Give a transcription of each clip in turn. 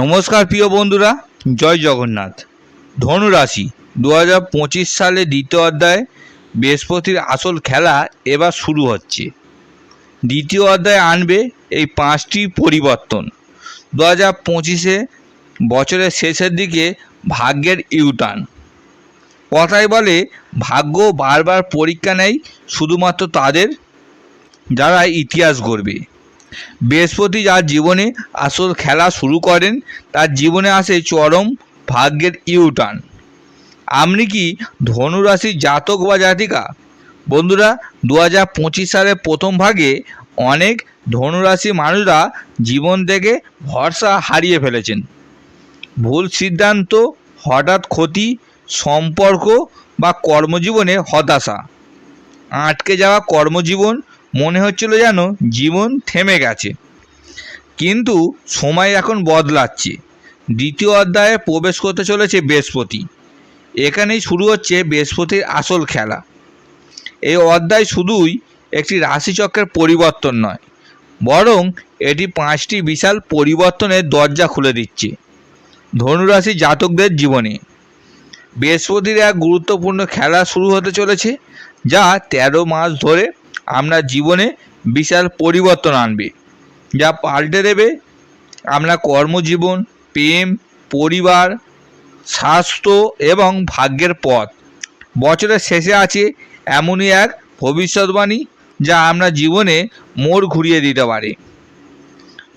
নমস্কার প্রিয় বন্ধুরা, জয় জগন্নাথ। ধনুরাশি দু হাজার পঁচিশ সালে দ্বিতীয় অধ্যায়, বৃহস্পতির আসল খেলা এবার শুরু হচ্ছে। দ্বিতীয় অধ্যায় আনবে এই পাঁচটি পরিবর্তন। দু হাজার পঁচিশে বছরের শেষের দিকে ভাগ্যের ইউটার্ন কথায় বলে, ভাগ্য বারবার পরীক্ষা নেয় শুধুমাত্র তাদের যারা ইতিহাস গড়বে। বৃহস্পতি যার জীবনে আসল খেলা শুরু করেন, তার জীবনে আসে চরম ভাগ্যের ইউটার্ন আপনি কি ধনুরাশির জাতক বা জাতিকা? বন্ধুরা দু হাজার পঁচিশ সালের প্রথম ভাগে অনেক ধনুরাশি মানুষরা জীবন থেকে ভরসা হারিয়ে ফেলেছেন। ভুল সিদ্ধান্ত, হঠাৎ ক্ষতি, সম্পর্ক বা কর্মজীবনে হতাশা। আটকে যাওয়া কর্মজীবন মনে হচ্ছিল যেন জীবন থেমে গেছে। কিন্তু সময় এখন বদলাচ্ছে। দ্বিতীয় অধ্যায়ে প্রবেশ করতে চলেছে বৃহস্পতি। এখানেই শুরু হচ্ছে বৃহস্পতির আসল খেলা। এই অধ্যায় শুধুই একটি রাশিচক্রের পরিবর্তন নয়, বরং এটি পাঁচটি বিশাল পরিবর্তনের দরজা খুলে দিচ্ছে ধনুরাশি জাতকদের জীবনে। বৃহস্পতির এক গুরুত্বপূর্ণ খেলা শুরু হতে চলেছে, যা তেরো মাস ধরে আপনার জীবনে বিশাল পরিবর্তন আনবে। যা পাল্টে দেবে আপনার কর্মজীবন, প্রেম, পরিবার, স্বাস্থ্য এবং ভাগ্যের পথ। বছরের শেষে আছে এমনই এক ভবিষ্যৎবাণী যা আপনার জীবনে মোড় ঘুরিয়ে দিতে পারে।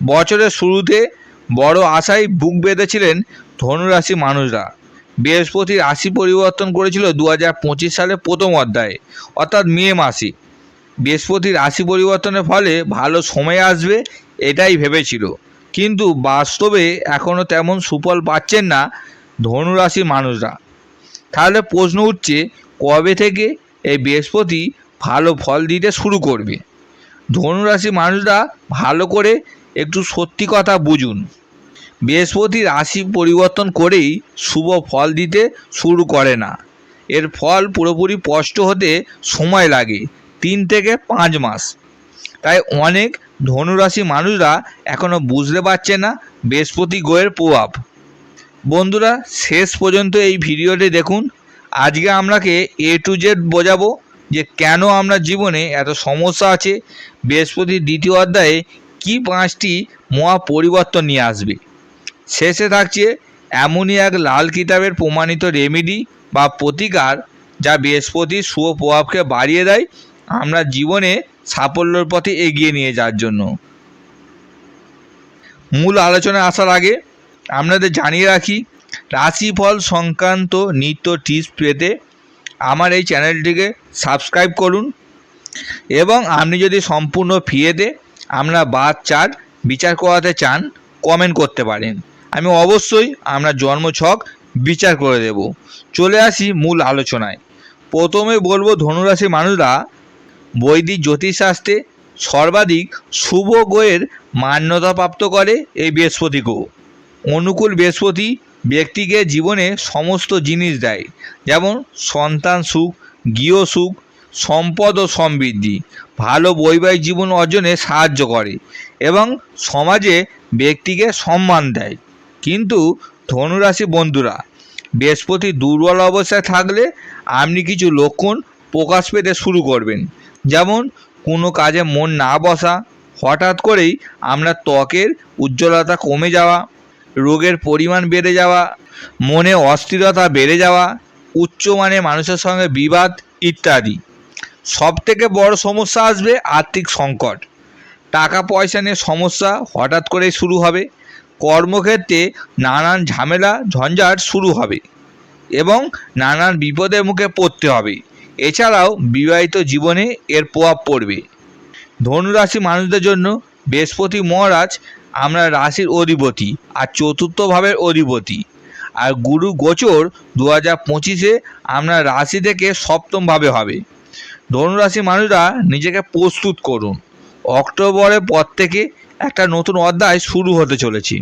বছরের শুরুতে বড় আশায় বুক বেঁধেছিলেন ধনুরাশি মানুষরা। বৃহস্পতির রাশি পরিবর্তন করেছিল দু সালের প্রথম অধ্যায়ে, অর্থাৎ মে মাসে। বৃহস্পতি রাশি পরিবর্তনের ফলে ভালো সময় আসবে, এটাই ভেবেছিল। কিন্তু বাস্তবে এখনও তেমন সুফল পাচ্ছেন না ধনুরাশি মানুষরা। তাহলে প্রশ্ন উঠছে, কবে থেকে এই বৃহস্পতি ভালো ফল দিতে শুরু করবে? ধনুরাশি মানুষরা ভালো করে একটু সত্যি কথা বুঝুন। বৃহস্পতি রাশি পরিবর্তন করেই শুভ ফল দিতে শুরু করে না। এর ফল পুরোপুরি স্পষ্ট হতে সময় লাগে। তিন থেকে পাঁচ মাস। তাই অনেক ধনুরাশি মানুষরা এখনও বুঝতে পারছে না বৃহস্পতি গ্রহের প্রভাব। বন্ধুরা, শেষ পর্যন্ত এই ভিডিওটি দেখুন। আজকে আপনাকে এ টু জেড বোঝাবো যে কেন আপনার জীবনে এত সমস্যা আছে। বৃহস্পতির দ্বিতীয় অধ্যায়ে কী পাঁচটি মহা পরিবর্তন নিয়ে আসবে। শেষে থাকছে এমনই এক লাল কিতাবের প্রমাণিত রেমেডি বা প্রতিকার যা বৃহস্পতির শুভ প্রভাবকে বাড়িয়ে দেয় আমরা জীবনে সাফল্যের পথে এগিয়ে নিয়ে যাওয়ার জন্য। মূল আলোচনায় আসার আগে আপনাদের জানিয়ে রাখি, রাশিফল সংক্রান্ত নিত্য টিপস পেতে আমার এই চ্যানেলটিকে সাবস্ক্রাইব করুন এবং আপনি যদি সম্পূর্ণ ফিয়েতে আপনার বাদ চার্ট বিচার করাতে চান কমেন্ট করতে পারেন। আমি অবশ্যই আমরা জন্ম ছক বিচার করে দেব। চলে আসি মূল আলোচনায়। প্রথমে বলব ধনুরাশি মানুষরা বৈদিক জ্যোতিষশাস্ত্রে সর্বাধিক শুভ গ্রহের মান্যতাপ্রাপ্ত করে এই বৃহস্পতি গ্রহ অনুকূল বৃহস্পতি ব্যক্তিকে জীবনে সমস্ত জিনিস দেয়, যেমন সন্তান সুখ, গৃহ সুখ, সম্পদ ও সমৃদ্ধি। ভালো বৈবাহিক জীবন অর্জনে সাহায্য করে এবং সমাজে ব্যক্তিকে সম্মান দেয়। কিন্তু ধনুরাশি বন্ধুরা, বৃহস্পতি দুর্বল অবস্থায় থাকলে আপনি কিছু লক্ষণ প্রকাশ পেতে শুরু করবেন। যেমন কোনো কাজে মন না বসা, হঠাৎ করেই আমরা ত্বকের উজ্জ্বলতা কমে যাওয়া, রোগের পরিমাণ বেড়ে যাওয়া, মনে অস্থিরতা বেড়ে যাওয়া উচ্চমানের মানুষের সঙ্গে বিবাদ ইত্যাদি। সব থেকে বড় সমস্যা আসবে আর্থিক সংকট। টাকা পয়সা নিয়ে সমস্যা হঠাৎ করেই শুরু হবে। কর্মক্ষেত্রে নানান ঝামেলা, ঝঞ্ঝাট শুরু হবে এবং নানান বিপদের মুখে পড়তে হবে। এছাড়াও বিবাহিত জীবনে এর প্রভাব পড়বে। ধনুরাশি মানুষদের জন্য বৃহস্পতি মহারাজ আমরা রাশির অধিপতি আর চতুর্থ ভাবের অধিপতি। আর গুরু গোচর দু হাজার পঁচিশে আমরা রাশি থেকে সপ্তমভাবে হবে। ধনুরাশি মানুষরা নিজেকে প্রস্তুত করুন। অক্টোবরের পর থেকে একটা নতুন অধ্যায় শুরু হতে চলেছে।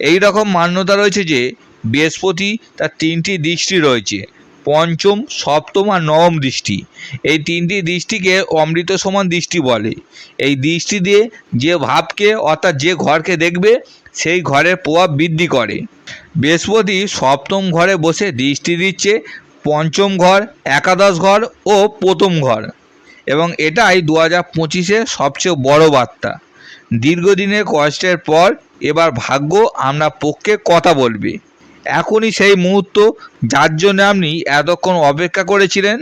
এই রকম মান্যতা রয়েছে যে বৃহস্পতি তার তিনটি দৃষ্টি রয়েছে। পঞ্চম, সপ্তম আর নবম দৃষ্টি। এই তিনটি দৃষ্টিকে অমৃত সমান দৃষ্টি বলে। এই দৃষ্টি দিয়ে যে ভাবকে অর্থাৎ যে ঘরকে দেখবে, সেই ঘরের প্রভাব বৃদ্ধি করে। বৃহস্পতি সপ্তম ঘরে বসে দৃষ্টি দিচ্ছে পঞ্চম ঘর, একাদশ ঘর ও প্রথম ঘর। এবং এটাই দু হাজার পঁচিশে সবচেয়ে বড় বার্তা। দীর্ঘদিনের কষ্টের পর এবার ভাগ্য আমরা পক্ষে কথা বলবে। এখনই সেই মুহূর্ত, যার জন্য আপনি এতক্ষণ অপেক্ষা করেছিলেন?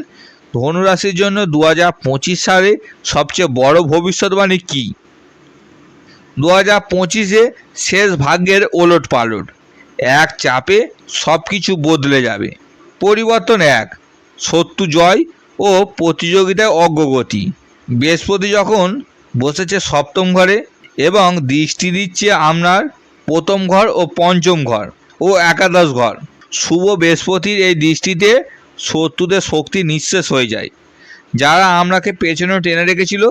ধনুরাশির জন্য দু হাজার পঁচিশ সালে সবচেয়ে বড় ভবিষ্যৎবাণী কী? দু হাজার পঁচিশে শেষ ভাগ্যের ওলট পালট এক চাপে সব কিছু বদলে যাবে। পরিবর্তন এক, শত্রু জয় ও প্রতিযোগিতায় অগ্রগতি। বৃহস্পতি যখন বসেছে সপ্তম ঘরে এবং দৃষ্টি দিচ্ছে আপনার প্রথম ঘর ও পঞ্চম ঘর। ও একাদশ ঘর। শুভ বৃহস্পতির এই দৃষ্টিতে শত্রুদের শক্তি নিঃশেষ হয়ে যায়। যারা আপনাকে পেছনে টেনে রেখেছিল,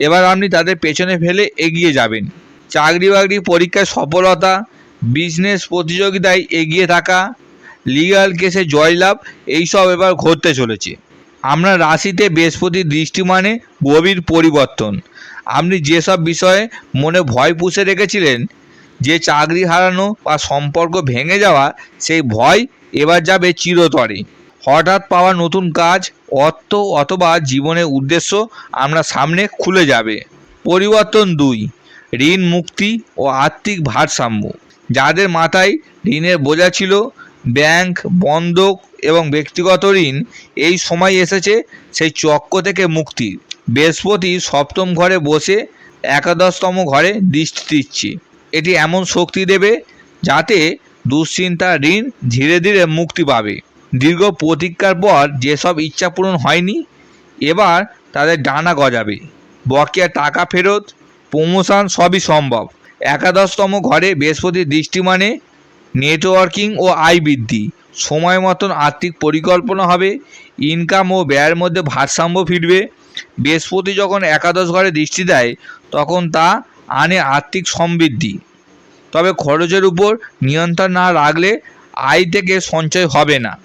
এবার আপনি তাদের পেছনে ফেলে এগিয়ে যাবেন। চাকরি বাকরি পরীক্ষায় সফলতা বিজনেস প্রতিযোগিতায় এগিয়ে থাকা লিগ্যাল কেসে জয়লাভ, এইসব এবার ঘটতে চলেছে। আপনার রাশিতে বৃহস্পতির দৃষ্টি মানে গভীর পরিবর্তন। আপনি যেসব বিষয়ে মনে ভয় পুষে রেখেছিলেন যে চাকরি হারানো বা সম্পর্ক ভেঙে যাওয়া, সেই ভয় এবার যাবে চিরতরে। হঠাৎ পাওয়া নতুন কাজ, অর্থ অথবা জীবনের উদ্দেশ্য আমরা সামনে খুলে যাবে। পরিবর্তন দুই, ঋণ মুক্তি ও আর্থিক ভারসাম্য। যাদের মাথায় ঋণের বোঝা ছিল, ব্যাংক, বন্ধক এবং ব্যক্তিগত ঋণ, এই সময় এসেছে সেই চক্র থেকে মুক্তি। বৃহস্পতি সপ্তম ঘরে বসে একাদশতম ঘরে দৃষ্টি দিচ্ছে। এটি এমন শক্তি দেবে যাতে দুশ্চিন্তা, ঋণ ধীরে ধীরে মুক্তি পাবে। দীর্ঘ প্রতীক্ষার পর যেসব ইচ্ছা পূরণ হয়নি, এবার তাদের ডানা গজাবে। বকেয়া টাকা ফেরত, প্রমোশন সবই সম্ভব। একাদশতম ঘরে বৃহস্পতির দৃষ্টি মানে নেটওয়ার্কিং ও আয় বৃদ্ধি। সময় মতন আর্থিক পরিকল্পনা হবে, ইনকাম ও ব্যয়ের মধ্যে ভারসাম্য ফিরবে। বৃহস্পতি যখন একাদশ ঘরে দৃষ্টি দেয়, তখন তা আনে আর্থিক সমৃদ্ধি। তবে খরচের উপর নিয়ন্ত্রণ না রাখলে আয় থেকে সঞ্চয় হবে না।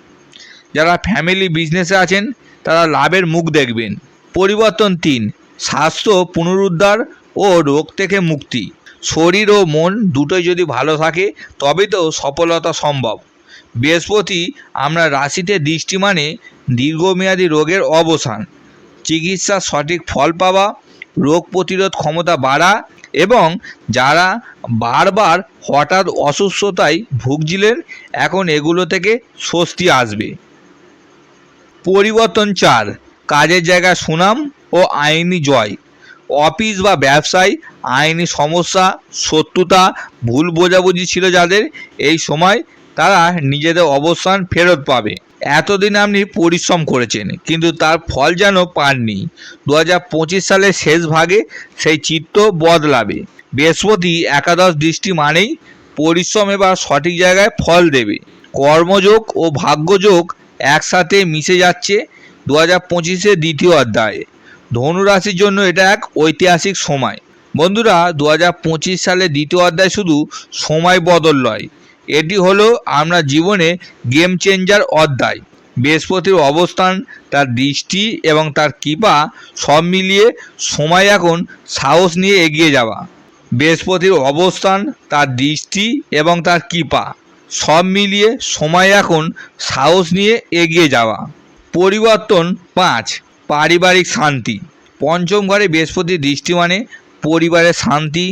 যারা ফ্যামিলি বিজনেসে আছেন, তারা লাভের মুখ দেখবেন। পরিবর্তন তিন, স্বাস্থ্য পুনরুদ্ধার ও রোগ থেকে মুক্তি। শরীর ও মন দুটোই যদি ভালো থাকে তবে তো সফলতা সম্ভব। বৃহস্পতি, আমরা রাশিতে দৃষ্টি মানে দীর্ঘমেয়াদী রোগের অবসান। চিকিৎসার সঠিক ফল পাওয়া, রোগ প্রতিরোধ ক্ষমতা বাড়া এবং যারা বারবার হঠাৎ অসুস্থতায় ভুগছিলেন, এখন এগুলো থেকে স্বস্তি আসবে। পরিবর্তন চার, কাজের জায়গা সুনাম ও আইনি জয়। অফিস বা ব্যবসায় আইনি সমস্যা, শত্রুতা, ভুল বোঝাবুঝি ছিল যাদের। এই সময় তারা নিজেদের অবস্থান ফেরত পাবে। এতদিন আপনি পরিশ্রম করেছেন, কিন্তু তার ফল যেন পাননি। দু হাজার পঁচিশ সালের শেষ ভাগে সেই চিত্র বদলাবে। বৃহস্পতি একাদশ দৃষ্টি মানেই পরিশ্রম এবার সঠিক জায়গায় ফল দেবে। কর্মযোগ ও ভাগ্যযোগ একসাথে মিশে যাচ্ছে দু হাজার পঁচিশের দ্বিতীয় অধ্যায়ে। ধনুরাশির জন্য এটা এক ঐতিহাসিক সময়। বন্ধুরা দু হাজার পঁচিশ সালে দ্বিতীয় অধ্যায় শুধু সময় বদল নয় এটি হলো আমরা জীবনে গেম চেঞ্জার অধ্যায়। বৃহস্পতির অবস্থান, তার দৃষ্টি এবং তার কৃপা সব মিলিয়ে সময় এখন সাহস নিয়ে এগিয়ে যাওয়া। বৃহস্পতির অবস্থান, তার দৃষ্টি এবং তার কৃপা সব মিলিয়ে সময় এখন সাহস নিয়ে এগিয়ে যাওয়া। পরিবর্তন পাঁচ, পারিবারিক শান্তি। পঞ্চম ঘরে বৃহস্পতির দৃষ্টি মানে পরিবারের শান্তি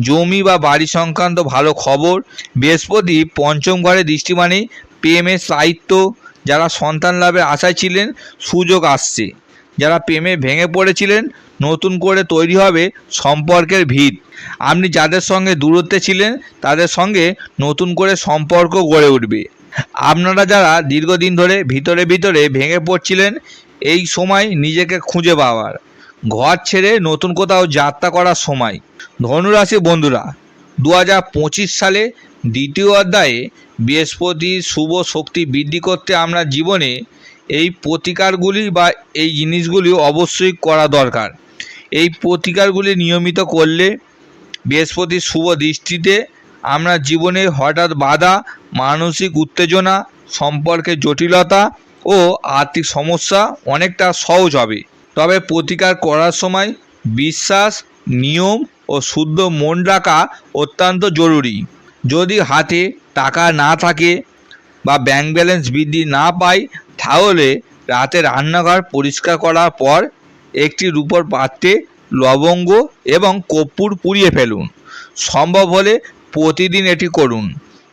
জমি বা বাড়ি সংক্রান্ত ভালো খবর। বৃহস্পতি পঞ্চম ঘরে দৃষ্টি মানে প্রেমের সাহিত্য। যারা সন্তান লাভের আশায় ছিলেন, সুযোগ আসছে। যারা প্রেমে ভেঙে পড়েছিলেন, নতুন করে তৈরি হবে সম্পর্কের ভিত। আপনি যাদের সঙ্গে দূরত্বে ছিলেন, তাদের সঙ্গে নতুন করে সম্পর্ক গড়ে উঠবে। আপনারা যারা দীর্ঘদিন ধরে ভিতরে ভিতরে ভেঙে পড়ছিলেন, এই সময় নিজেকে খুঁজে পাওয়ার। ঘর ছেড়ে নতুন কোথাও যাত্রা করার সময় ধনুরাশি বন্ধুরা দু হাজার পঁচিশ সালে দ্বিতীয় অধ্যায়ে বৃহস্পতি শুভ শক্তি বৃদ্ধি করতে আমরা জীবনে এই প্রতিকারগুলি বা এই জিনিসগুলি অবশ্যই করা দরকার। এই প্রতিকারগুলি নিয়মিত করলে বৃহস্পতির শুভ দৃষ্টিতে আমরা জীবনে হঠাৎ বাধা, মানসিক উত্তেজনা, সম্পর্কে জটিলতা ও আর্থিক সমস্যা অনেকটা সহজ হবে। তবে প্রতিকার করার সময় বিশ্বাস, নিয়ম ও শুদ্ধ মন রাখা অত্যন্ত জরুরি। যদি হাতে টাকা না থাকে বা ব্যাংক ব্যালেন্স বৃদ্ধি না পায়, তাহলে রাতে রান্নাঘর পরিষ্কার করার পর একটি রূপোর পাত্রে লবঙ্গ এবং কর্পূর পুড়িয়ে ফেলুন। সম্ভব হলে প্রতিদিন এটি করুন।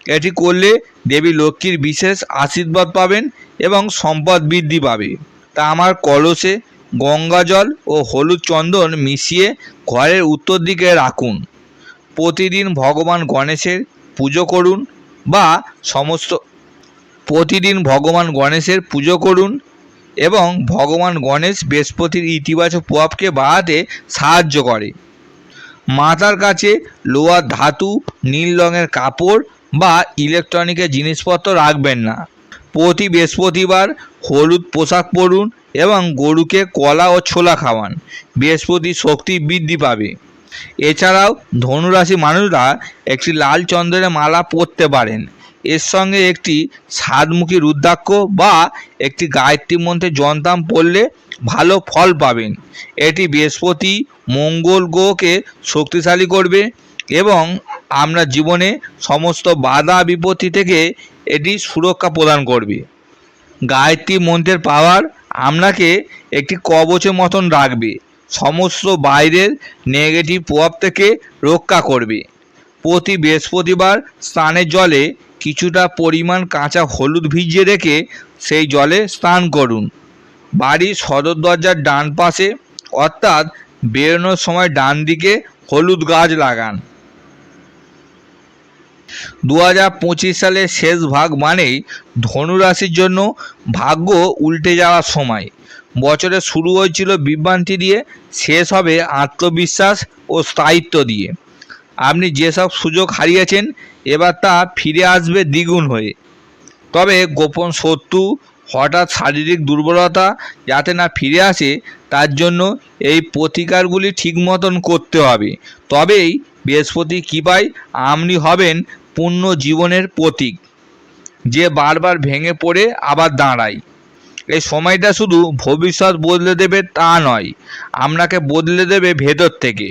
এটি করলে দেবী লক্ষ্মীর বিশেষ আশীর্বাদ পাবেন এবং সম্পদ বৃদ্ধি পাবে। তা আমার কলসে গঙ্গা জল ও হলুদ চন্দন মিশিয়ে ঘরের উত্তর দিকে রাখুন। প্রতিদিন ভগবান গণেশের পুজো করুন বা সমস্ত প্রতিদিন ভগবান গণেশের পুজো করুন এবং ভগবান গণেশ বৃহস্পতির ইতিবাচক প্রভাবকে বাড়াতে সাহায্য করে। মাতার কাছে লোহার ধাতু, নীল রঙের কাপড় বা ইলেকট্রনিকের জিনিসপত্র রাখবেন না। প্রতি বৃহস্পতিবার হলুদ পোশাক পরুন এবং গরুকে কলা ও ছোলা খাওয়ান। বৃহস্পতি শক্তি বৃদ্ধি পাবে। এছাড়াও ধনুরাশি মানুষরা একটি লাল চন্দনের মালা পরতে পারেন। এর সঙ্গে একটি সাতমুখী রুদ্রাক্ষ বা একটি গায়ত্রী মন্ত্রের যন্ত্রাম পড়লে ভালো ফল পাবেন। এটি বৃহস্পতি মঙ্গল গ্রহকে শক্তিশালী করবে এবং আমরা জীবনে সমস্ত বাধা বিপত্তি থেকে এটি সুরক্ষা প্রদান করবে। গায়ত্রী মন্ত্রের পাওয়ার আপনাকে একটি কবচের মতন রাখবে। সমস্ত বাইরের নেগেটিভ প্রভাব থেকে রক্ষা করবে। প্রতি বৃহস্পতিবার স্নানের জলে কিছুটা পরিমাণ কাঁচা হলুদ ভিজিয়ে রেখে সেই জলে স্নান করুন। বাড়ির সদর দরজার ডান পাশে অর্থাৎ বেরোনোর সময় ডান দিকে হলুদ গাছ লাগান। দু হাজার পঁচিশ সালের শেষ ভাগ মানেই ধনুরাশির জন্য ভাগ্য উল্টে যাওয়ার সময়। বছরের শুরু হয়েছিল বিভ্রান্তি দিয়ে, শেষ হবে আত্মবিশ্বাস ও স্থায়িত্ব দিয়ে। আপনি যেসব সুযোগ হারিয়েছেন, এবার তা ফিরে আসবে দ্বিগুণ হয়ে। তবে গোপন শত্রু, হঠাৎ শারীরিক দুর্বলতা যাতে না ফিরে আসে, তার জন্য এই প্রতিকারগুলি ঠিক মতন করতে হবে। তবেই বৃহস্পতি কৃপায় আপনি হবেন পূর্ণ জীবনের প্রতীক। যে বারবার ভেঙে পড়ে আবার দাঁড়ায়। এই সময়টা শুধু ভবিষ্যৎ বদলে দেবে তা নয় আপনাকে বদলে দেবে ভেতর থেকে।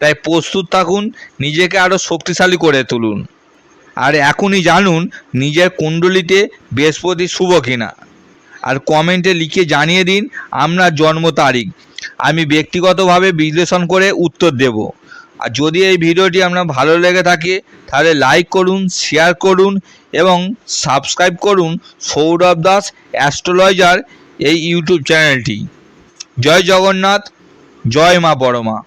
তাই প্রস্তুত থাকুন, নিজেকে আরও শক্তিশালী করে তুলুন। আর এখনই জানুন, নিজের কুণ্ডলিতে বৃহস্পতি শুভ কিনা। আর কমেন্টে লিখে জানিয়ে দিন, আপনার জন্ম তারিখ। আমি ব্যক্তিগতভাবে বিশ্লেষণ করে উত্তর দেব। আর যদি এই ভিডিওটি আপনার ভালো লেগে থাকে, তাহলে লাইক করুন শেয়ার করুন এবং সাবস্ক্রাইব করুন সৌরভ দাস অ্যাস্ট্রোলজার এই ইউটিউব চ্যানেলটি। জয় জগন্নাথ, জয় মা বড়মা।